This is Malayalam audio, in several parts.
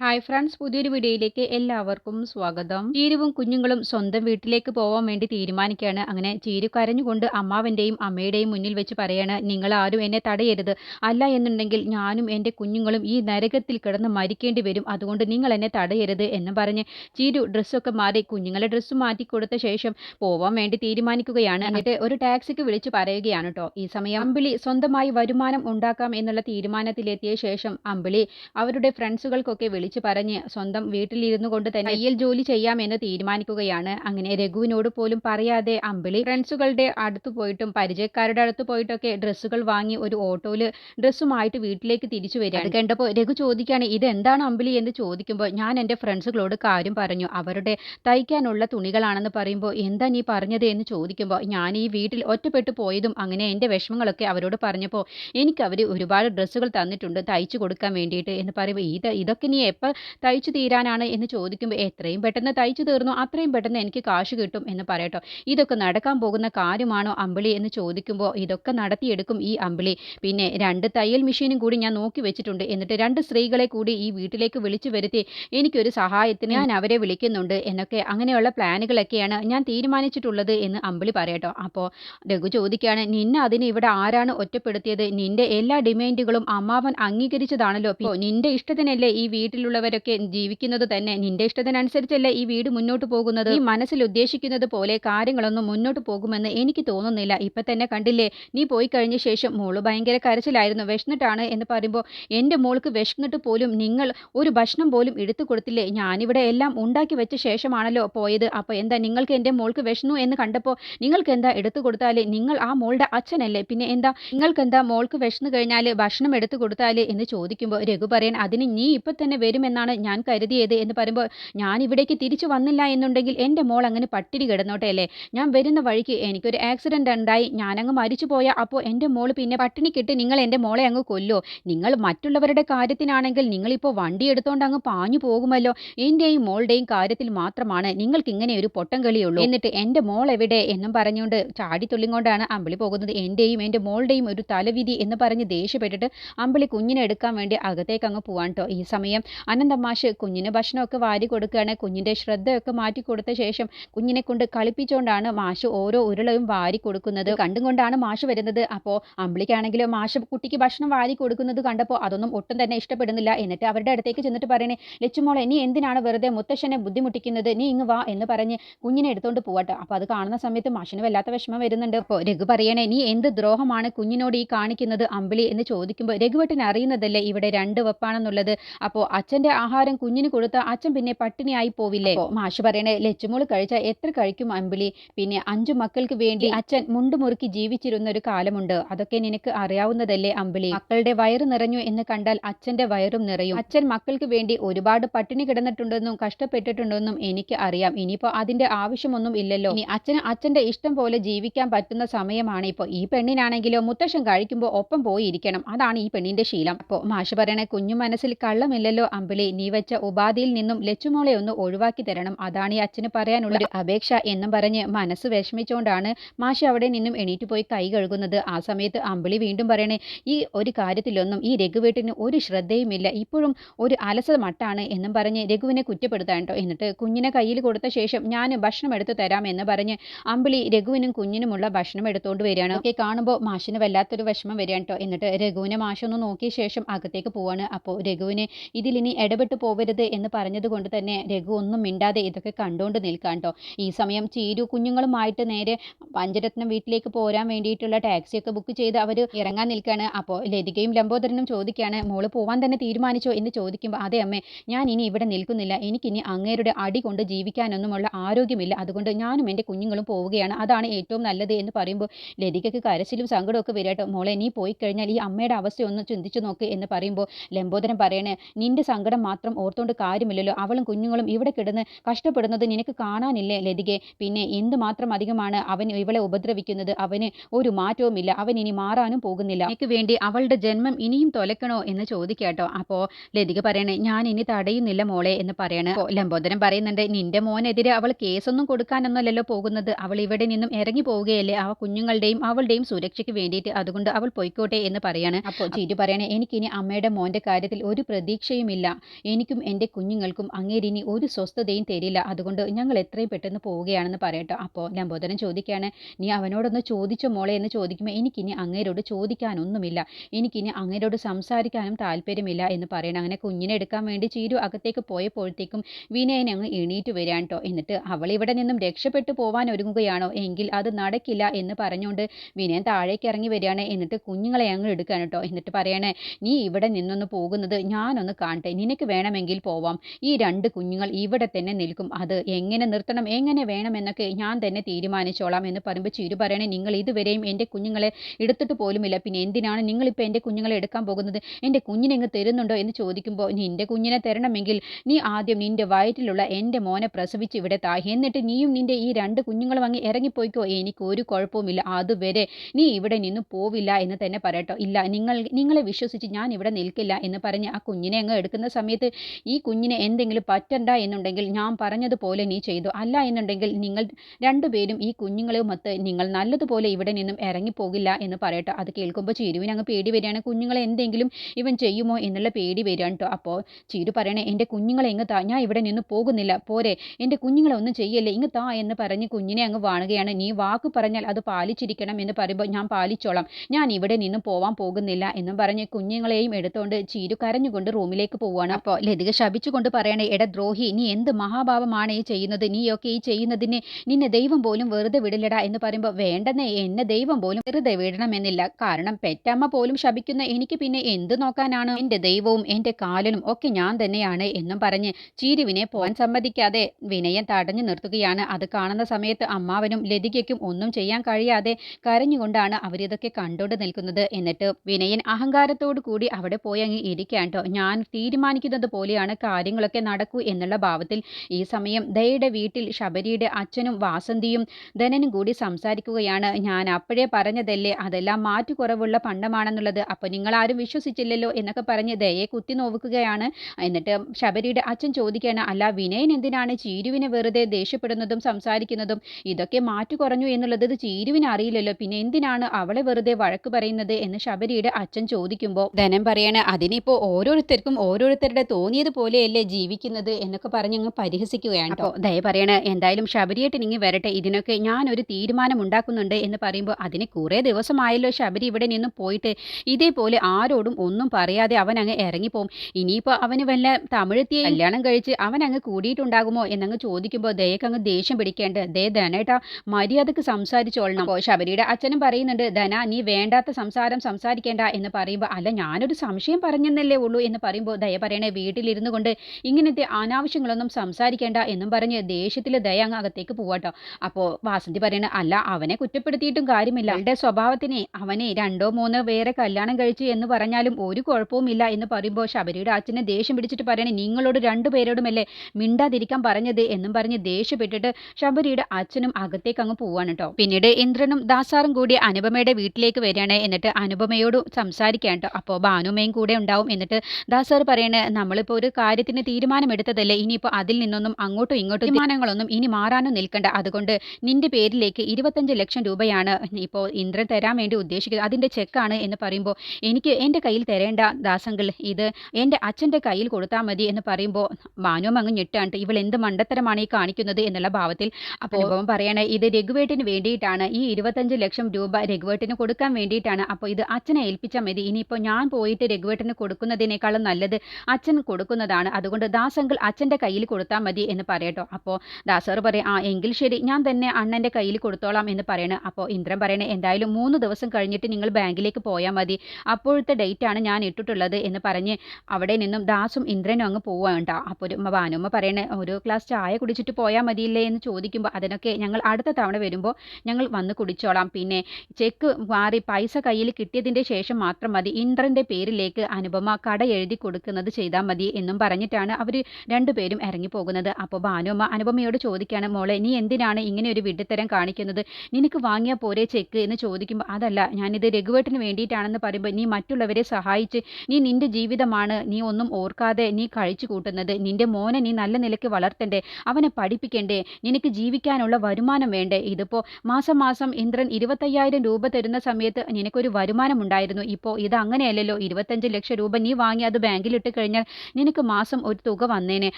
ഹായ് ഫ്രണ്ട്സ് പുതിയൊരു വീഡിയോയിലേക്ക് എല്ലാവർക്കും സ്വാഗതം. ചീരുവും കുഞ്ഞുങ്ങളും സ്വന്തം വീട്ടിലേക്ക് പോകാൻ വേണ്ടി തീരുമാനിക്കുകയാണ്. അങ്ങനെ ചീരു കരഞ്ഞുകൊണ്ട് അമ്മാവന്റെയും അമ്മയുടെയും മുന്നിൽ വെച്ച് പറയാണ് നിങ്ങൾ ആരും എന്നെ തടയരുത്. അല്ല എന്നുണ്ടെങ്കിൽ ഞാനും എന്റെ കുഞ്ഞുങ്ങളും ഈ നരകത്തിൽ കിടന്ന് മരിക്കേണ്ടി വരും. അതുകൊണ്ട് നിങ്ങൾ എന്നെ തടയരുത് എന്ന് പറഞ്ഞ് ചീരു ഡ്രസ്സൊക്കെ മാറി കുഞ്ഞുങ്ങളെ ഡ്രസ്സ് മാറ്റി കൊടുത്ത ശേഷം പോവാൻ വേണ്ടി തീരുമാനിക്കുകയാണ്. എന്നിട്ട് ഒരു ടാക്സിക്ക് വിളിച്ച് പറയുകയാണ് കേട്ടോ ഈ സമയം അമ്പിളി സ്വന്തമായി വരുമാനം ഉണ്ടാക്കാം എന്നുള്ള തീരുമാനത്തിലെത്തിയ ശേഷം അമ്പിളി അവരുടെ ഫ്രണ്ട്സുകൾക്കൊക്കെ വിളിച്ച് പറഞ്ഞ് സ്വന്തം വീട്ടിലിരുന്നു കൊണ്ട് തന്നെ തയ്യൽ ജോലി ചെയ്യാമെന്ന് തീരുമാനിക്കുകയാണ്. അങ്ങനെ രഘുവിനോട് പോലും പറയാതെ അമ്പിളി ഫ്രണ്ട്സുകളുടെ അടുത്ത് പോയിട്ടും പരിചയക്കാരുടെ അടുത്ത് പോയിട്ടൊക്കെ ഡ്രസ്സുകൾ വാങ്ങി ഒരു ഓട്ടോയിൽ ഡ്രസ്സുമായിട്ട് വീട്ടിലേക്ക് തിരിച്ചു വരിക അത് കണ്ടപ്പോൾ രഘു ചോദിക്കുകയാണ് ഇതെന്താണ് അമ്പിളി? എന്ന് ചോദിക്കുമ്പോൾ ഞാൻ എന്റെ ഫ്രണ്ട്സുകളോട് കാര്യം പറഞ്ഞു. അവരുടെ തയ്ക്കാനുള്ള തുണികളാണെന്ന് പറയുമ്പോൾ എന്താ നീ പറഞ്ഞത്? എന്ന് ചോദിക്കുമ്പോൾ ഞാൻ ഈ വീട്ടിൽ ഒറ്റപ്പെട്ടു പോയതും അങ്ങനെ എന്റെ വിഷമങ്ങളൊക്കെ അവരോട് പറഞ്ഞപ്പോൾ എനിക്ക് അവർ ഒരുപാട് ഡ്രസ്സുകൾ തന്നിട്ടുണ്ട് തയ്ച്ചു കൊടുക്കാൻ വേണ്ടിയിട്ട്. എന്ന് പറയുമ്പോൾ ഇത് ഇതൊക്കെ നീ എപ്പോൾ തയ്ച്ചു തീരാനാണ് എന്ന് ചോദിക്കുമ്പോൾ എത്രയും പെട്ടെന്ന് തയ്ച്ചു തീർന്നു അത്രയും പെട്ടെന്ന് എനിക്ക് കാശ് കിട്ടും എന്ന് പറയട്ടോ. ഇതൊക്കെ നടക്കാൻ പോകുന്ന കാര്യമാണോ അമ്പിളി എന്ന് ചോദിക്കുമ്പോൾ ഇതൊക്കെ നടത്തിയെടുക്കും ഈ അമ്പിളി. പിന്നെ രണ്ട് തയ്യൽ മെഷീനും കൂടി ഞാൻ നോക്കി വെച്ചിട്ടുണ്ട്. എന്നിട്ട് രണ്ട് സ്ത്രീകളെ കൂടി ഈ വീട്ടിലേക്ക് വിളിച്ചു വരുത്തി എനിക്കൊരു സഹായത്തിന് ഞാൻ അവരെ വിളിക്കുന്നുണ്ട് എന്നൊക്കെ അങ്ങനെയുള്ള പ്ലാനുകളൊക്കെയാണ് ഞാൻ തീരുമാനിച്ചിട്ടുള്ളത് എന്ന് അമ്പിളി പറയട്ടോ. അപ്പോൾ രഘു ചോദിക്കുകയാണ് നിന്നെ അതിന് ഇവിടെ ആരാണ് ഒറ്റപ്പെടുത്തിയത്? നിന്റെ എല്ലാ ഡിമാൻഡുകളും അമ്മാവൻ അംഗീകരിച്ചതാണല്ലോ. ഇപ്പോൾ നിന്റെ ഇഷ്ടത്തിനല്ലേ ഈ വീട്ടിലുള്ളവരൊക്കെ ജീവിക്കുന്നത് തന്നെ നിന്റെ ഇഷ്ടത്തിനനുസരിച്ചല്ലേ ഈ വീട് മുന്നോട്ട് പോകുന്നത്? ഈ മനസ്സിൽ ഉദ്ദേശിക്കുന്നത് പോലെ കാര്യങ്ങളൊന്നും മുന്നോട്ട് പോകുമെന്ന് എനിക്ക് തോന്നുന്നില്ല. ഇപ്പൊ തന്നെ കണ്ടില്ലേ നീ പോയി കഴിഞ്ഞ ശേഷം മോൾ ഭയങ്കര കരച്ചിലായിരുന്നു. വിഷന്നിട്ടാണ് എന്ന് പറയുമ്പോൾ എന്റെ മോൾക്ക് വിഷന്നിട്ട് പോലും നിങ്ങൾ ഒരു ഭക്ഷണം പോലും എടുത്തു കൊടുത്തില്ലേ? ഞാനിവിടെ എല്ലാം ഉണ്ടാക്കി വെച്ച ശേഷമാണല്ലോ പോയത്. അപ്പോൾ എന്താ നിങ്ങൾക്ക് എന്റെ മോൾക്ക് വിഷന്നു എന്ന് കണ്ടപ്പോൾ നിങ്ങൾക്ക് എന്താ എടുത്തു കൊടുത്താലേ? നിങ്ങൾ ആ മോളുടെ അച്ഛനല്ലേ. പിന്നെ എന്താ നിങ്ങൾക്ക് എന്താ മോൾക്ക് വിഷന്നു കഴിഞ്ഞാൽ ഭക്ഷണം എടുത്തു കൊടുത്താലേ? എന്ന് ചോദിക്കുമ്പോൾ രഘു പറയാൻ അതിന് നീ ഇപ്പം തന്നെ വരുമെന്നാണ് ഞാൻ കരുതിയത് എന്ന് പറയുമ്പോൾ ഞാൻ ഇവിടേക്ക് തിരിച്ചു വന്നില്ല എന്നുണ്ടെങ്കിൽ എന്റെ മോൾ അങ്ങനെ പട്ടിണി കിടന്നോട്ടെ അല്ലേ? ഞാൻ വരുന്ന വഴിക്ക് എനിക്കൊരു ആക്സിഡന്റ് ഉണ്ടായി. ഞാനങ്ങ് മരിച്ചു പോയാൽ അപ്പോൾ എന്റെ മോൾ പിന്നെ പട്ടിണി കിട്ടി. നിങ്ങൾ എന്റെ മോളെ അങ്ങ് കൊല്ലോ. നിങ്ങൾ മറ്റുള്ളവരുടെ കാര്യത്തിനാണെങ്കിൽ നിങ്ങളിപ്പോൾ വണ്ടി എടുത്തോണ്ട് അങ്ങ് പാഞ്ഞു പോകുമല്ലോ. എന്റെയും മോളുടെയും കാര്യത്തിൽ മാത്രമാണ് നിങ്ങൾക്ക് ഇങ്ങനെ ഒരു പൊട്ടം കളിയുള്ളൂ. എന്നിട്ട് എന്റെ മോൾ എവിടെ എന്നും പറഞ്ഞുകൊണ്ട് ചാടി തുള്ളിക്കൊണ്ടാണ് അമ്പിളി പോകുന്നത്. എന്റെയും എന്റെ മോളുടെയും ഒരു തലവിധി എന്ന് പറഞ്ഞ് ദേഷ്യപ്പെട്ടിട്ട് അമ്പിളി കുഞ്ഞിനെ എടുക്കാൻ വേണ്ടി അകത്തേക്ക് അങ്ങ് പോവാൻ കേട്ടോ ഈ സമയം. അനന്തമാഷ് കുഞ്ഞിന് ഭക്ഷണമൊക്കെ വാരി കൊടുക്കുകയാണ്. കുഞ്ഞിന്റെ ശ്രദ്ധയൊക്കെ മാറ്റി കൊടുത്ത ശേഷം കുഞ്ഞിനെ കൊണ്ട് കളിപ്പിച്ചുകൊണ്ടാണ് മാഷ് ഓരോ ഉരുളയും വാരി കൊടുക്കുന്നത്. കണ്ടും കൊണ്ടാണ് മാഷ് വരുന്നത്. അപ്പോൾ അമ്പിളിക്കാണെങ്കിലും മാഷ് കുട്ടിക്ക് ഭക്ഷണം വാരി കൊടുക്കുന്നത് കണ്ടപ്പോൾ അതൊന്നും ഒട്ടും തന്നെ ഇഷ്ടപ്പെടുന്നില്ല. എന്നിട്ട് അവരുടെ അടുത്തേക്ക് ചെന്നിട്ട് പറയണേ ലച്ചുമോളെ നീ എന്തിനാണ് വെറുതെ മുത്തശ്ശനെ ബുദ്ധിമുട്ടിക്കുന്നത്? നീ ഇങ്ങ് വാ എന്ന് പറഞ്ഞ് കുഞ്ഞിനെ എടുത്തുകൊണ്ട് പോവട്ടെ. അപ്പോൾ അത് കാണുന്ന സമയത്ത് മാഷിന് വല്ലാത്ത വിഷമം വരുന്നുണ്ട്. അപ്പോൾ രഘു പറയണേ നീ എന്ത് ദ്രോഹമാണ് കുഞ്ഞിനോട് ഈ കാണിക്കുന്നത്? അമ്പിളി എന്ന് ചോദിക്കുമ്പോൾ രഘുവട്ടിന് അറിയുന്നതല്ലേ? ഇവിടെ രണ്ട് വെപ്പാണെന്നുള്ളത്. അപ്പോൾ അച്ഛന്റെ ആഹാരം കുഞ്ഞിന് കൊടുത്ത അച്ഛൻ പിന്നെ പട്ടിണിയായി പോവില്ലേ? മാഷ് പറയണേ ലച്ചുമോൾ കഴിച്ച എത്ര കഴിക്കും അമ്പിളി? പിന്നെ അഞ്ചു മക്കൾക്ക് വേണ്ടി അച്ഛൻ മുണ്ടുമുറുക്കി ജീവിച്ചിരുന്ന ഒരു കാലമുണ്ട്. അതൊക്കെ നിനക്ക് അറിയാവുന്നതല്ലേ അമ്പിളി? മക്കളുടെ വയറ് നിറഞ്ഞു എന്ന് കണ്ടാൽ അച്ഛന്റെ വയറും നിറയും. അച്ഛൻ മക്കൾക്ക് വേണ്ടി ഒരുപാട് പട്ടിണി കിടന്നിട്ടുണ്ടെന്നും കഷ്ടപ്പെട്ടിട്ടുണ്ടെന്നും എനിക്ക് അറിയാം. ഇനിയിപ്പോ അതിന്റെ ആവശ്യമൊന്നും ഇല്ലല്ലോ. ഇനി അച്ഛന് അച്ഛന്റെ ഇഷ്ടം പോലെ ജീവിക്കാൻ പറ്റുന്ന സമയമാണ് ഇപ്പോ. ഈ പെണ്ണിനാണെങ്കിലോ മുത്തശ്ശൻ കഴിക്കുമ്പോൾ ഒപ്പം പോയി ഇരിക്കണം അതാണ് ഈ പെണ്ണിന്റെ ശീലം. അപ്പോൾ മാഷ് പറയണേ കുഞ്ഞു മനസ്സിൽ കള്ളമില്ലല്ലോ അമ്പിളി നീ വെച്ച ഉപാധിയിൽ നിന്നും ലച്ചുമോളെ ഒന്ന് ഒഴിവാക്കി തരണം. അതാണ് ഈ അച്ഛന് പറയാനുള്ള അപേക്ഷ എന്നും പറഞ്ഞ് മനസ്സ് വിഷമിച്ചുകൊണ്ടാണ് മാഷി അവിടെ നിന്നും എണീറ്റ് പോയി കൈ കഴുകുന്നത്. ആ സമയത്ത് അമ്പിളി വീണ്ടും പറയണേ ഈ ഒരു കാര്യത്തിലൊന്നും ഈ രഘുവേട്ടിന് ഒരു ശ്രദ്ധയുമില്ല. ഇപ്പോഴും ഒരു അലസ മട്ടാണ് എന്നും പറഞ്ഞ് രഘുവിനെ കുറ്റപ്പെടുത്താൻ കേട്ടോ. എന്നിട്ട് കുഞ്ഞിനെ കയ്യിൽ കൊടുത്ത ശേഷം ഞാൻ ഭക്ഷണം എടുത്തു തരാം എന്ന് പറഞ്ഞ് അമ്പിളി രഘുവിനും കുഞ്ഞിനുമുള്ള ഭക്ഷണം എടുത്തുകൊണ്ട് വരികയാണ്. ഒക്കെ കാണുമ്പോൾ മാഷിന് വല്ലാത്തൊരു വിഷമം വരികയാണ് കേട്ടോ. എന്നിട്ട് രഘുവിനെ മാഷൊന്ന് നോക്കിയ ശേഷം അകത്തേക്ക് പോവാണ്. അപ്പോൾ രഘുവിന് ഇതിലിനി ഇടപെട്ട് പോവരുത് എന്ന് പറഞ്ഞതുകൊണ്ട് തന്നെ രഘു ഒന്നും മിണ്ടാതെ ഇതൊക്കെ കണ്ടുകൊണ്ട് നിൽക്കാൻ കേട്ടോ ഈ സമയം ചീരു കുഞ്ഞുങ്ങളുമായിട്ട് നേരെ പഞ്ചരത്നം വീട്ടിലേക്ക് പോരാൻ വേണ്ടിയിട്ടുള്ള ടാക്സിയൊക്കെ ബുക്ക് ചെയ്ത് അവർ ഇറങ്ങാൻ നിൽക്കുകയാണ് അപ്പോൾ ലതികയും ലംബോദരനും ചോദിക്കുകയാണ് മോൾ പോവാൻ തന്നെ തീരുമാനിച്ചോ? എന്ന് ചോദിക്കുമ്പോൾ അതെ അമ്മേ ഞാൻ ഇനി ഇവിടെ നിൽക്കുന്നില്ല. എനിക്കിനി അങ്ങേരുടെ അടി കൊണ്ട് ജീവിക്കാനൊന്നുമുള്ള ആരോഗ്യമില്ല. അതുകൊണ്ട് ഞാനും എന്റെ കുഞ്ഞുങ്ങളും പോവുകയാണ്. അതാണ് ഏറ്റവും നല്ലത് എന്ന് പറയുമ്പോൾ ലതികയ്ക്ക് കരച്ചിലും സങ്കടമൊക്കെ വരാട്ടോ മോളെ നീ പോയി കഴിഞ്ഞാൽ ഈ അമ്മയുടെ അവസ്ഥ ഒന്ന് ചിന്തിച്ചു നോക്ക് എന്ന് പറയുമ്പോൾ ലംബോദരൻ പറയണേ നിന്റെ സങ്കടം മാത്രം ഓർത്തുകൊണ്ട് കാര്യമില്ലല്ലോ. അവളും കുഞ്ഞുങ്ങളും ഇവിടെ കിടന്ന് കഷ്ടപ്പെടുന്നത് നിനക്ക് കാണാനില്ലേ ലതികെ? പിന്നെ എന്തുമാത്രം അധികമാണ് അവൻ ഇവളെ ഉപദ്രവിക്കുന്നത്? അവന് ഒരു മാറ്റവുമില്ല അവൻ ഇനി മാറാനും പോകുന്നില്ല. എനിക്ക് വേണ്ടി അവളുടെ ജന്മം ഇനിയും തൊലക്കണോ എന്ന് ചോദിക്കാട്ടോ. അപ്പോൾ ലതിക പറയണേ ഞാൻ ഇനി തടയുന്നില്ല മോളെ എന്ന് പറയണേ. ലംബോദരൻ പറയുന്നുണ്ട് നിന്റെ മോനെതിരെ അവൾ കേസൊന്നും കൊടുക്കാനൊന്നുമല്ലല്ലോ പോകുന്നത്. അവൾ ഇവിടെ നിന്നും ഇറങ്ങി പോവുകയല്ലേ. ആ കുഞ്ഞുങ്ങളുടെയും അവളുടെയും സുരക്ഷയ്ക്ക് വേണ്ടിയിട്ട് അതുകൊണ്ട് അവൾ പൊയ്ക്കോട്ടെ എന്ന് പറയാണ്. അപ്പോൾ ചീറ്റു പറയണേ എനിക്കിനി അമ്മയുടെ മോന്റെ കാര്യത്തിൽ ഒരു പ്രതീക്ഷയുമില്ല. എനിക്കും എന്റെ കുഞ്ഞുങ്ങൾക്കും അങ്ങേരിനി ഒരു സ്വസ്ഥതയും തരില്ല. അതുകൊണ്ട് ഞങ്ങൾ എത്രയും പെട്ടെന്ന് പോവുകയാണെന്ന് പറയട്ടോ. അപ്പോൾ ലംബോദരൻ ചോദിക്കുകയാണ് നീ അവനോടൊന്ന് ചോദിച്ചോ മോളെ? എന്ന് ചോദിക്കുമ്പോൾ എനിക്കിനി അങ്ങേരോട് ചോദിക്കാനൊന്നുമില്ല. എനിക്കിനി അങ്ങേരോട് സംസാരിക്കാനും താല്പര്യമില്ല. എന്ന് പറയണം. അങ്ങനെ കുഞ്ഞിനെ എടുക്കാൻ വേണ്ടി ചീരു അകത്തേക്ക് പോയപ്പോഴത്തേക്കും വിനയൻ അങ്ങ് എണീറ്റ് വരാൻ കേട്ടോ. എന്നിട്ട് അവൾ ഇവിടെ നിന്നും രക്ഷപ്പെട്ടു പോവാൻ ഒരുങ്ങുകയാണോ? എങ്കിൽ അത് നടക്കില്ല എന്ന് പറഞ്ഞുകൊണ്ട് വിനയൻ താഴേക്ക് ഇറങ്ങി വരികയാണ്. എന്നിട്ട് കുഞ്ഞുങ്ങളെ അങ്ങ് എടുക്കാൻ കേട്ടോ. എന്നിട്ട് പറയണേ നീ ഇവിടെ നിന്നൊന്ന് പോകുന്നത് ഞാനൊന്ന് കാണട്ടെ. നിനക്ക് വേണമെങ്കിൽ പോവാം. ഈ രണ്ട് കുഞ്ഞുങ്ങൾ ഇവിടെ തന്നെ നിൽക്കും. അത് എങ്ങനെ നിർത്തണം എങ്ങനെ വേണമെന്നൊക്കെ ഞാൻ തന്നെ തീരുമാനിച്ചോളാം എന്ന് പറയുമ്പോൾ ചിരു പറയണേ നിങ്ങൾ ഇതുവരെയും എന്റെ കുഞ്ഞുങ്ങളെ എടുത്തിട്ട് പോലുമില്ല. പിന്നെ എന്തിനാണ് നിങ്ങളിപ്പോൾ എന്റെ കുഞ്ഞുങ്ങളെ എടുക്കാൻ പോകുന്നത്? എന്റെ കുഞ്ഞിനെ ഇങ്ങ് തരുന്നുണ്ടോ? എന്ന് ചോദിക്കുമ്പോൾ നിന്റെ കുഞ്ഞിനെ തരണമെങ്കിൽ നീ ആദ്യം നിന്റെ വയറ്റിലുള്ള എന്റെ മോനെ പ്രസവിച്ച് ഇവിടെ താ. എന്നിട്ട് നീയും നിന്റെ ഈ രണ്ട് കുഞ്ഞുങ്ങളും അങ്ങ് ഇറങ്ങിപ്പോയിക്കോ. എനിക്ക് ഒരു കുഴപ്പവുമില്ല. അതുവരെ നീ ഇവിടെ നിന്ന് പോവില്ല എന്ന് തന്നെ പറയട്ടോ. ഇല്ല നിങ്ങൾ നിങ്ങളെ വിശ്വസിച്ച് ഞാൻ ഇവിടെ നിൽക്കില്ല എന്ന് പറഞ്ഞ് ആ കുഞ്ഞിനെ അങ്ങ് എടുക്കുന്ന സമയത്ത് ഈ കുഞ്ഞിനെ എന്തെങ്കിലും പറ്റണ്ട എന്നുണ്ടെങ്കിൽ ഞാൻ പറഞ്ഞതുപോലെ നീ ചെയ്തു. അല്ല എന്നുണ്ടെങ്കിൽ നിങ്ങൾ രണ്ടുപേരും ഈ കുഞ്ഞുങ്ങളെ കുഞ്ഞുങ്ങളുമൊത്ത് നിങ്ങൾ നല്ലതുപോലെ ഇവിടെ നിന്നും ഇറങ്ങിപ്പോകില്ല എന്ന് പറയട്ടെ. അത് കേൾക്കുമ്പോൾ ചിരുവിന് അങ്ങ് പേടി വരികയാണ്. കുഞ്ഞുങ്ങളെ എന്തെങ്കിലും ഇവൻ ചെയ്യുമോ എന്നുള്ള പേടി വരികയാണ് കേട്ടോ അപ്പോൾ ചിരു പറയണേ എന്റെ കുഞ്ഞുങ്ങളെ ഇങ്ങ് താ. ഞാൻ ഇവിടെ നിന്ന് പോകുന്നില്ല. പോരെ. എന്റെ കുഞ്ഞുങ്ങളെ ഒന്നും ചെയ്യല്ലേ. ഇങ്ങ് താ എന്ന് പറഞ്ഞ് കുഞ്ഞിനെ അങ്ങ് വാണുകയാണ്. നീ വാക്ക് പറഞ്ഞാൽ അത് പാലിച്ചിരിക്കണം എന്ന് പറയുമ്പോൾ ഞാൻ പാലിച്ചോളാം. ഞാൻ ഇവിടെ നിന്ന് പോവാൻ പോകുന്നില്ല എന്നും പറഞ്ഞ് കുഞ്ഞുങ്ങളെയും എടുത്തുകൊണ്ട് ചീരു കരഞ്ഞുകൊണ്ട് റൂമിലേക്ക് പോവുകയാണ് അപ്പോൾ ലതിക ശപിച്ചുകൊണ്ട് പറയണേ എട ദ്രോഹി നീ എന്ത് മഹാഭാവമാണ് ഈ ചെയ്യുന്നത്? നീയൊക്കെ ഈ ചെയ്യുന്നതിന് നിന്നെ ദൈവം പോലും വെറുതെ വിടില്ലടാ എന്ന് പറയുമ്പോൾ വേണ്ടെന്നേ എന്നെ ദൈവം പോലും വെറുതെ വിടണമെന്നില്ല. കാരണം പെറ്റമ്മ പോലും ശപിക്കുന്ന എനിക്ക് പിന്നെ എന്ത് നോക്കാനാണ്? എന്റെ ദൈവവും എന്റെ കാലനും ഒക്കെ ഞാൻ തന്നെയാണ് എന്നും പറഞ്ഞ് ചീരുവിനെ പോകാൻ സമ്മതിക്കാതെ വിനയൻ തടഞ്ഞു നിർത്തുകയാണ്. അത് കാണുന്ന സമയത്ത് അമ്മാവനും ലതികയ്ക്കും ഒന്നും ചെയ്യാൻ കഴിയാതെ കരഞ്ഞുകൊണ്ടാണ് അവരിതൊക്കെ കണ്ടുകൊണ്ട് നിൽക്കുന്നത്. എന്നിട്ട് വിനയൻ അഹങ്കാരത്തോടു കൂടി അവിടെ പോയി അങ്ങ് ഇരിക്കാൻ കേട്ടോ. ഞാൻ തീരുമാനിക്കുന്നത് പോലെയാണ് കാര്യങ്ങളൊക്കെ നടക്കൂ എന്നുള്ള ഭാവത്തിൽ ഈ സമയം ദയയുടെ വീട്ടിൽ ശബരിയുടെ അച്ഛനും വാസന്തിയും ധനനും കൂടി സംസാരിക്കുകയാണ്. ഞാൻ അപ്പോഴേ പറഞ്ഞതല്ലേ അതെല്ലാം മാറ്റുകുറവുള്ള പണ്ടമാണെന്നുള്ളത്. അപ്പോൾ നിങ്ങൾ ആരും വിശ്വസിച്ചില്ലല്ലോ എന്നൊക്കെ പറഞ്ഞ് ദയയെ കുത്തി നോക്കുകയാണ് എന്നിട്ട് ശബരിയുടെ അച്ഛൻ ചോദിക്കുകയാണ് അല്ല വിനയൻ എന്തിനാണ് ചീരുവിനെ വെറുതെ ദേഷ്യപ്പെടുന്നതും സംസാരിക്കുന്നതും? ഇതൊക്കെ മാറ്റു കുറഞ്ഞു എന്നുള്ളത് ഇത് ചീരുവിന് അറിയില്ലല്ലോ. പിന്നെ എന്തിനാണ് അവളെ വെറുതെ വഴക്ക് പറയുന്നത്? എന്ന് ശബരിയുടെ അച്ഛൻ ചോദിക്കുമ്പോൾ ധനം പറയാണ് അതിനിപ്പോ ഓരോരുത്തർക്കും ഓരോരുത്തരുടെ തോന്നിയതുപോലെയല്ലേ ജീവിക്കുന്നത് എന്നൊക്കെ പറഞ്ഞ് അങ്ങ് പരിഹസിക്കുകയാണ് അപ്പോൾ ദയ പറയണ എന്തായാലും ശബരിയേട്ടൻ ഇങ്ങി വരട്ടെ ഇതിനൊക്കെ ഞാൻ ഒരു തീരുമാനം ഉണ്ടാക്കുന്നുണ്ട് എന്ന് പറയുമ്പോൾ അതിന് കുറേ ദിവസമായല്ലോ ശബരി ഇവിടെ നിന്ന് പോയിട്ട്. ഇതേപോലെ ആരോടും ഒന്നും പറയാതെ അവൻ അങ്ങ് ഇറങ്ങിപ്പോവും. ഇനിയിപ്പോൾ അവന് വല്ല തമിഴെത്തിയ കല്യാണം കഴിച്ച് അവൻ അങ്ങ് കൂടിയിട്ടുണ്ടാകുമോ എന്നങ്ങ് ചോദിക്കുമ്പോൾ ദയക്ക് അങ്ങ് ദേഷ്യം പിടിക്കേണ്ട. ദേ ധനേട്ടാ മര്യാദയ്ക്ക് സംസാരിച്ചോളണം. അപ്പോൾ ശബരിയുടെ അച്ഛനും പറയുന്നുണ്ട് ധന നീ വേണ്ടാത്ത സംസാരം സംസാരിക്കേണ്ട എന്ന് പറയുമ്പോൾ അല്ല ഞാനൊരു സംശയം പറഞ്ഞെന്നല്ലേ ഉള്ളൂ എന്ന് പറയുമ്പോൾ ദയ പറയണേ വീട്ടിലിരുന്നു കൊണ്ട് ഇങ്ങനത്തെ അനാവശ്യങ്ങളൊന്നും സംസാരിക്കേണ്ട എന്നും പറഞ്ഞ് ദേഷ്യത്തിൽ ദയ അങ്ങ് അകത്തേക്ക് പോവാട്ടോ അപ്പോൾ വാസന്തി പറയണ അല്ല അവനെ കുറ്റപ്പെടുത്തിയിട്ടും കാര്യമില്ല. അവളുടെ സ്വഭാവത്തിനെ അവനെ രണ്ടോ മൂന്നോ വേറെ കല്യാണം കഴിച്ചു എന്ന് പറഞ്ഞാലും ഒരു കുഴപ്പവുമില്ല എന്ന് പറയുമ്പോൾ ശബരിയുടെ അച്ഛനെ ദേഷ്യം പിടിച്ചിട്ട് പറയണേ നിങ്ങളോട് രണ്ടുപേരോടുമല്ലേ മിണ്ടാതിരിക്കാൻ പറഞ്ഞത് എന്നും പറഞ്ഞ് ദേഷ്യപ്പെട്ടിട്ട് ശബരിയുടെ അച്ഛനും അകത്തേക്ക് അങ്ങ് പോവാണ് കേട്ടോ പിന്നീട് ഇന്ദ്രനും ദാസാറും കൂടി അനുപമയുടെ വീട്ടിലേക്ക് വരികയാണ്. എന്നിട്ട് അനുപമയോട് സംസാരിക്കാൻ കേട്ടോ അപ്പോൾ ഭാനുമയും കൂടെ ഉണ്ടാവും. എന്നിട്ട് ദാസാർ പറയണേ നമ്മളിപ്പോൾ ഒരു കാര്യത്തിന് തീരുമാനമെടുത്തതല്ലേ? ഇനിയിപ്പോൾ അതിൽ നിന്നൊന്നും അങ്ങോട്ടും ഇങ്ങോട്ടും തീരുമാനങ്ങളൊന്നും ഇനി മാറാനും നിൽക്കണ്ട. അതുകൊണ്ട് നിന്റെ പേരിലേക്ക് ഇരുപത്തഞ്ച് ലക്ഷം രൂപയാണ് ഇപ്പോൾ ഇന്ദ്രൻ തരാൻ വേണ്ടി ഉദ്ദേശിക്കുന്നത്. അതിന്റെ ചെക്കാണ് എന്ന് പറയുമ്പോൾ എനിക്ക് എന്റെ കയ്യിൽ തരേണ്ട ദാസങ്കൾ ഇത് എന്റെ അച്ഛന്റെ കയ്യിൽ കൊടുത്താൽ മതി എന്ന് പറയുമ്പോൾ ഭാനുവും അങ്ങ് ഞെട്ടാണ്ട് ഇവൾ എന്ത് മണ്ടത്തരമാണ് ഈ കാണിക്കുന്നത് എന്നുള്ള ഭാവത്തിൽ അപ്പോൾ അനുഭവം പറയണേ. ഇത് രഘുവേട്ടിന് വേണ്ടിയിട്ടാണ്. ഈ ഇരുപത്തഞ്ച് ലക്ഷം രൂപ രഘുവേട്ടിന് കൊടുക്കാൻ വേണ്ടിയിട്ടാണ്. അപ്പോൾ ഇത് അച്ഛനെ ഏൽപ്പിച്ചാൽ മതി. ഇനിയിപ്പോൾ ഞാൻ പോയിട്ട് രഘുവേട്ടിന് കൊടുക്കുന്നതിനേക്കാളും നല്ലത് അച്ഛൻ കൊടുക്കുന്നതാണ്. അതുകൊണ്ട് ദാസങ്കിൾ അച്ഛന്റെ കയ്യിൽ കൊടുത്താൽ മതി എന്ന് പറയട്ടോ. അപ്പോൾ ദാസർ പറയും ആ എങ്കിൽ ശരി ഞാൻ തന്നെ അണ്ണന്റെ കയ്യിൽ കൊടുത്തോളാം എന്ന് പറയണ. അപ്പോൾ ഇന്ദ്രൻ പറയണേ എന്തായാലും മൂന്ന് ദിവസം കഴിഞ്ഞിട്ട് നിങ്ങൾ ബാങ്കിലേക്ക് പോയാൽ മതി. അപ്പോഴത്തെ ഡേറ്റ് ആണ് ഞാൻ ഇട്ടിട്ടുള്ളത് എന്ന് പറഞ്ഞ് അവിടെ നിന്നും ദാസും ഇന്ദ്രനും അങ്ങ് പോവാണ്ട അപ്പോൾ ഒരു ഭാനുമ്മ പറയണേ ഒരു ഗ്ലാസ് ചായ കുടിച്ചിട്ട് പോയാൽ മതിയില്ലേ എന്ന് ചോദിക്കുമ്പോൾ അതിനൊക്കെ ഞങ്ങൾ അടുത്ത തവണ വരുമ്പോൾ ഞങ്ങൾ വന്ന് കുടിച്ചോളാം. പിന്നെ ചെക്ക് മാറി പൈസ കയ്യിൽ കിട്ടിയതിന്റെ ശേഷം മാത്രം മതി. ഇന്ദ്രന്റെ പേരിലേക്ക് അനുപമ കട എഴുതി കൊടുക്കുന്നത് ചെയ്താൽ മതി എന്നും പറഞ്ഞിട്ടാണ് അവർ രണ്ടുപേരും ഇറങ്ങിപ്പോകുന്നത്. അപ്പോൾ ഭാനുമ്മ അനുപമയോട് ചോദിക്കുകയാണ് മോളെ നീ എന്തിനാണ് ഇങ്ങനെ ഒരു വിഡ്ഢിത്തരം കാണിക്കുന്നത്? നിനക്ക് വാങ്ങിയാൽ പോരെ ചെക്ക്? എന്ന് ചോദിക്കുമ്പോൾ അതല്ല ഞാനിത് രഘുവേട്ടന് വേണ്ടിയിട്ടാണെന്ന് പറയുമ്പോൾ നീ മറ്റുള്ളവരെ സഹായിച്ച് നീ നിന്റെ ജീവിതമാണ് നീ ഒന്നും ഓർക്കാതെ നീ കഴിച്ചു കൂട്ടുന്നത്. നിന്റെ മോനെ നീ നല്ല നിലയ്ക്ക് വളർത്തണ്ടേ അവനെ പഠിപ്പിക്കണ്ടേ നിനക്ക് ജീവിക്കാനുള്ള വരുമാനം വേണ്ടേ? ഇതിപ്പോൾ മാസം മാസം ഇന്ദ്രൻ ഇരുപത്തയ്യായിരം രൂപ തരുന്ന സമയത്ത് നിനക്കൊരു വരുമാനം ഉണ്ടായിരുന്നു. ഇപ്പോൾ ഇത് അങ്ങനെയല്ലല്ലോ. ഇരുപത്തഞ്ച് ലക്ഷം രൂപ നീ വാങ്ങി അത് ബാങ്കിലിട്ട് കിട്ടിക്കഴിഞ്ഞാൽ നിനക്ക് മാസം ഒരു തുക വന്നേനെ.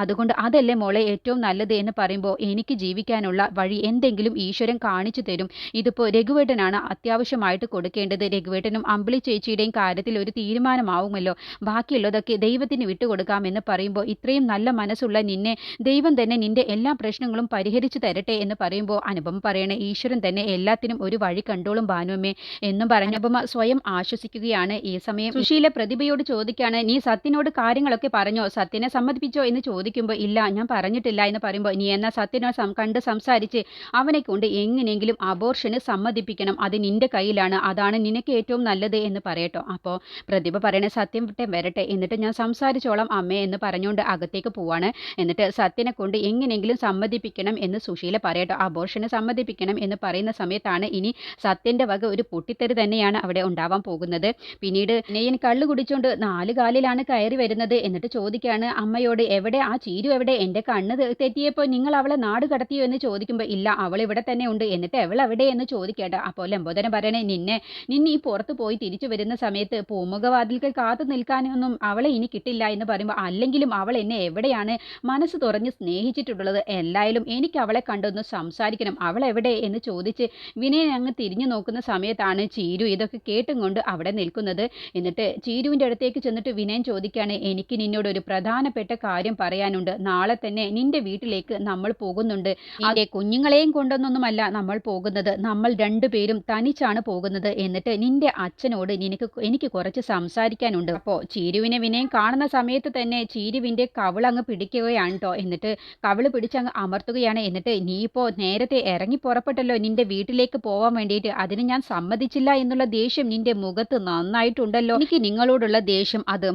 അതുകൊണ്ട് അതല്ലേ മോളെ ഏറ്റവും നല്ലത് എന്ന് പറയുമ്പോൾ എനിക്ക് ജീവിക്കാനുള്ള വഴി എന്തെങ്കിലും ഈശ്വരൻ കാണിച്ചു തരും. ഇതിപ്പോൾ രഘുവേട്ടനാണ് അത്യാവശ്യമായിട്ട് കൊടുക്കേണ്ടത്. രഘുവേട്ടനും അമ്പിളി ചേച്ചിയുടെയും കാര്യത്തിൽ ഒരു തീരുമാനമാവുമല്ലോ. ബാക്കിയുള്ളതൊക്കെ ദൈവത്തിന് വിട്ടുകൊടുക്കാമെന്ന് പറയുമ്പോൾ ഇത്രയും നല്ല മനസ്സുള്ള നിന്നെ ദൈവം തന്നെ നിന്റെ എല്ലാ പ്രശ്നങ്ങളും പരിഹരിച്ചു തരട്ടെ എന്ന് പറയുമ്പോൾ അനുപമ പറയണേ ഈശ്വരൻ തന്നെ എല്ലാത്തിനും ഒരു വഴി കണ്ടോളും ഭാനുവമ്മേ എന്നും പറഞ്ഞ അനുപമ സ്വയം ആശ്വസിക്കുകയാണ്. ഈ സമയം സുശീല പ്രതിഭയോട് ചോദിക്കാണ് നീ സത്യനോട് കാര്യങ്ങളൊക്കെ പറഞ്ഞോ? സത്യനെ സമ്മതിപ്പിച്ചോ എന്ന് ചോദിക്കുമ്പോൾ ഇല്ല ഞാൻ പറഞ്ഞിട്ടില്ല എന്ന് പറയുമ്പോൾ നീ എന്നാ സത്യനോട് കണ്ട് സംസാരിച്ച് അവനെ കൊണ്ട് എങ്ങനെയെങ്കിലും അബോർഷന് സമ്മതിപ്പിക്കണം. അത് നിന്റെ കയ്യിലാണ്. അതാണ് നിനക്ക് ഏറ്റവും നല്ലത് എന്ന് പറയട്ടോ. അപ്പോൾ പ്രതിഭ പറയണ സത്യം വിട്ടെ വരട്ടെ. എന്നിട്ട് ഞാൻ സംസാരിച്ചോളാം അമ്മേ എന്ന് പറഞ്ഞുകൊണ്ട് അകത്തേക്ക് പോവാണ്. എന്നിട്ട് സത്യനെ കൊണ്ട് എങ്ങനെയെങ്കിലും സമ്മതിപ്പിക്കണം എന്ന് സുശീല പറയട്ടോ. അബോർഷന് സമ്മതിപ്പിക്കണം എന്ന് പറയുന്ന സമയത്താണ് ഇനി സത്യന്റെ വക ഒരു പൊട്ടിത്തെറി തന്നെയാണ് അവിടെ ഉണ്ടാവാൻ പോകുന്നത്. പിന്നീട് നെയ്യൻ കള്ളു കുടിച്ചുകൊണ്ട് നാല് കാലിലാണ് കയറി വരുന്നത് എന്നിട്ട് ചോദിക്കുകയാണ് അമ്മയോട് എവിടെ? ആ ചീരു എവിടെ? എന്റെ കണ്ണ് തെറ്റിയപ്പോൾ നിങ്ങൾ അവളെ നാട് കടത്തിയോ? എന്ന് ചോദിക്കുമ്പോൾ ഇല്ല അവൾ ഇവിടെ തന്നെ ഉണ്ട്. എന്നിട്ട് അവൾ എവിടെ എന്ന് ചോദിക്കട്ടെ അപ്പോൾ ലംബോദരൻ പറയണേ നിന്നെ നിന്നെ ഈ പുറത്ത് പോയി തിരിച്ചു വരുന്ന സമയത്ത് പൂമുഖവാതിൽക്ക് കാത്തു നിൽക്കാനൊന്നും അവളെ ഇനി കിട്ടില്ല എന്ന് പറയുമ്പോൾ അല്ലെങ്കിലും അവൾ എന്നെ എവിടെയാണ് മനസ്സ് തുറഞ്ഞ് സ്നേഹിച്ചിട്ടുള്ളത്? എല്ലായാലും എനിക്ക് അവളെ കണ്ടൊന്ന് സംസാരിക്കണം. അവൾ എവിടെ? എന്ന് ചോദിച്ച് വിനയൻ അങ്ങ് തിരിഞ്ഞു നോക്കുന്ന സമയത്താണ് ചീരു ഇതൊക്കെ കേട്ടും കൊണ്ട് അവിടെ നിൽക്കുന്നത്. എന്നിട്ട് ചീരുവിന്റെ അടുത്തേക്ക് ചെന്നിട്ട് വിനയൻ ചോദിക്കുകയാണ് എനിക്ക് നിന്നോട് ഒരു പ്രധാനപ്പെട്ട കാര്യം പറയാനുണ്ട്. നാളെ തന്നെ നിന്റെ വീട്ടിലേക്ക് നമ്മൾ പോകുന്നുണ്ട്. അതെ കുഞ്ഞുങ്ങളെയും കൊണ്ടൊന്നൊന്നുമല്ല നമ്മൾ പോകുന്നത്. നമ്മൾ രണ്ടുപേരും തനിച്ചാണ് പോകുന്നത്. എന്നിട്ട് നിന്റെ അച്ഛനോട് നിനക്ക് എനിക്ക് കുറച്ച് സംസാരിക്കാനുണ്ട്. അപ്പോ ചീരുവിനെ വിനയം കാണുന്ന സമയത്ത് തന്നെ ചീരുവിന്റെ കവിളങ്ങ് പിടിക്കുകയാണ് കേട്ടോ എന്നിട്ട് കവിൾ പിടിച്ചങ്ങ് അമർത്തുകയാണ്. എന്നിട്ട് നീ ഇപ്പോ നേരത്തെ ഇറങ്ങി പുറപ്പെട്ടല്ലോ. നിന്റെ വീട്ടിലേക്ക് പോവാൻ വേണ്ടിയിട്ട്. അതിന് ഞാൻ സമ്മതിച്ചില്ല എന്നുള്ള ദേഷ്യം നിന്റെ മുഖത്ത് നന്നായിട്ടുണ്ടല്ലോ. എനിക്ക് നിങ്ങളോടുള്ള ദേഷ്യം. അത്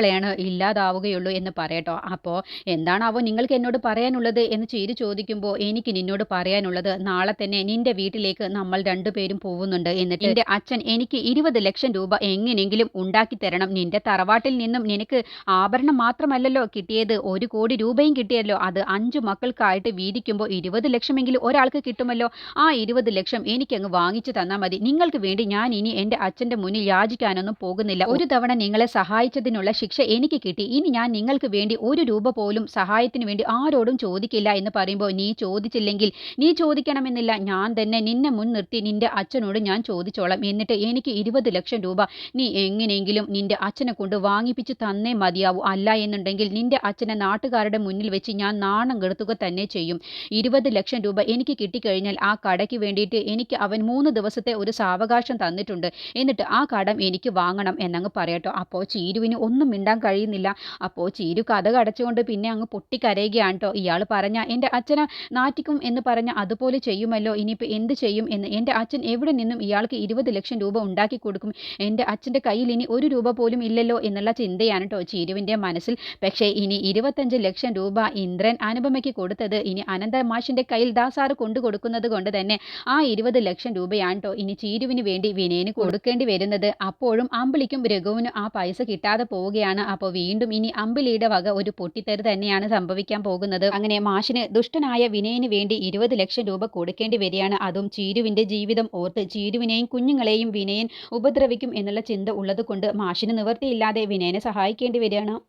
മരിക്കുമ്പോഴാണ് ഇല്ലാതാവുകയുള്ളൂ എന്ന് പറയട്ടോ. അപ്പോൾ എന്താണാവോ നിങ്ങൾക്ക് എന്നോട് പറയാനുള്ളത് എന്ന് ചേരി ചോദിക്കുമ്പോൾ എനിക്ക് നിന്നോട് പറയാനുള്ളത് നാളെ തന്നെ നിന്റെ വീട്ടിലേക്ക് നമ്മൾ രണ്ടുപേരും പോകുന്നുണ്ട് എന്നിട്ട് എന്റെ അച്ഛൻ എനിക്ക് ഇരുപത് ലക്ഷം രൂപ എങ്ങനെയെങ്കിലും ഉണ്ടാക്കി തരണം. നിന്റെ തറവാട്ടിൽ നിന്നും നിനക്ക് ആഭരണം മാത്രമല്ലല്ലോ കിട്ടിയത്. ഒരു കോടി രൂപയും കിട്ടിയല്ലോ. അത് അഞ്ചു മക്കൾക്കായിട്ട് വീതിക്കുമ്പോൾ ഇരുപത് ലക്ഷമെങ്കിലും ഒരാൾക്ക് കിട്ടുമല്ലോ. ആ ഇരുപത് ലക്ഷം എനിക്ക് അങ്ങ് വാങ്ങിച്ചു തന്നാൽ മതി. നിങ്ങൾക്ക് വേണ്ടി ഞാൻ ഇനി എന്റെ അച്ഛന്റെ മുന്നിൽ യാചിക്കാനൊന്നും പോകുന്നില്ല. ഒരു തവണ നിങ്ങളെ സഹായിച്ചതിനുള്ള എനിക്ക് കിട്ടി. ഇനി ഞാൻ നിങ്ങൾക്ക് വേണ്ടി ഒരു രൂപ പോലും സഹായത്തിന് വേണ്ടി ആരോടും ചോദിക്കില്ല എന്ന് പറയുമ്പോൾ നീ ചോദിച്ചില്ലെങ്കിൽ നീ ചോദിക്കണമെന്നില്ല. ഞാൻ തന്നെ നിന്നെ മുൻനിർത്തി നിന്റെ അച്ഛനോട് ഞാൻ ചോദിച്ചോളാം. എന്നിട്ട് എനിക്ക് ഇരുപത് ലക്ഷം രൂപ നീ എങ്ങനെയെങ്കിലും നിന്റെ അച്ഛനെ കൊണ്ട് വാങ്ങിപ്പിച്ച് തന്നേ മതിയാവൂ. അല്ല എന്നുണ്ടെങ്കിൽ നിന്റെ അച്ഛനെ നാട്ടുകാരുടെ മുന്നിൽ വെച്ച് ഞാൻ നാണം കെടുത്തുക തന്നെ ചെയ്യും. ഇരുപത് ലക്ഷം രൂപ എനിക്ക് കിട്ടിക്കഴിഞ്ഞാൽ ആ കടയ്ക്ക് വേണ്ടിയിട്ട് എനിക്ക് അവൻ മൂന്ന് ദിവസത്തെ ഒരു സാവകാശം തന്നിട്ടുണ്ട്. എന്നിട്ട് ആ കടം എനിക്ക് വാങ്ങണം എന്നങ്ങ് പറയട്ടോ. അപ്പോൾ ചീരുവിന് ഒന്നും മിണ്ടാൻ കഴിയുന്നില്ല. അപ്പോൾ ചീരു കഥ കടച്ചുകൊണ്ട് പിന്നെ അങ്ങ് പൊട്ടിക്കരയുകയാണ് കേട്ടോ ഇയാൾ പറഞ്ഞ എന്റെ അച്ഛനെ നാറ്റിക്കും എന്ന് പറഞ്ഞ അതുപോലെ ചെയ്യുമല്ലോ. ഇനിയിപ്പോൾ എന്ത് ചെയ്യും എന്ന്? എന്റെ അച്ഛൻ എവിടെ നിന്നും ഇയാൾക്ക് ഇരുപത് ലക്ഷം രൂപ ഉണ്ടാക്കി കൊടുക്കും? എന്റെ അച്ഛന്റെ കയ്യിൽ ഇനി ഒരു രൂപ പോലും ഇല്ലല്ലോ എന്നുള്ള ചിന്തയാണ് കേട്ടോ ചീരുവിന്റെ മനസ്സിൽ. പക്ഷേ ഇനി ഇരുപത്തഞ്ച് ലക്ഷം രൂപ ഇന്ദ്രൻ അനുപമയ്ക്ക് കൊടുത്തത് ഇനി അനന്ത മാഷിന്റെ കയ്യിൽ ദാസാറ് കൊണ്ടു കൊടുക്കുന്നത് കൊണ്ട് തന്നെ ആ ഇരുപത് ലക്ഷം രൂപയാണ് കേട്ടോ ഇനി ചീരുവിന് വേണ്ടി വിനയന് കൊടുക്കേണ്ടി വരുന്നത്. അപ്പോഴും അമ്പിളിക്കും രഘുവിനും ആ പൈസ കിട്ടാതെ പോവുകയാണ് അപ്പോൾ വീണ്ടും ഇനി അമ്പിളിയുടെ വക ഒരു പൊട്ടിത്തെറി തന്നെയാണ് സംഭവിക്കാൻ പോകുന്നത്. അങ്ങനെ മാഷിന് ദുഷ്ടനായ വിനയന് വേണ്ടി ഇരുപത് ലക്ഷം രൂപ കൊടുക്കേണ്ടി വരികയാണ്. അതും ചീരുവിന്റെ ജീവിതം ഓർത്ത് ചീരുവിനെയും കുഞ്ഞുങ്ങളെയും വിനയൻ ഉപദ്രവിക്കും എന്നുള്ള ചിന്ത ഉള്ളത് കൊണ്ട് മാഷിന് നിവൃത്തിയില്ലാതെ വിനയനെ സഹായിക്കേണ്ടി വരികയാണ്.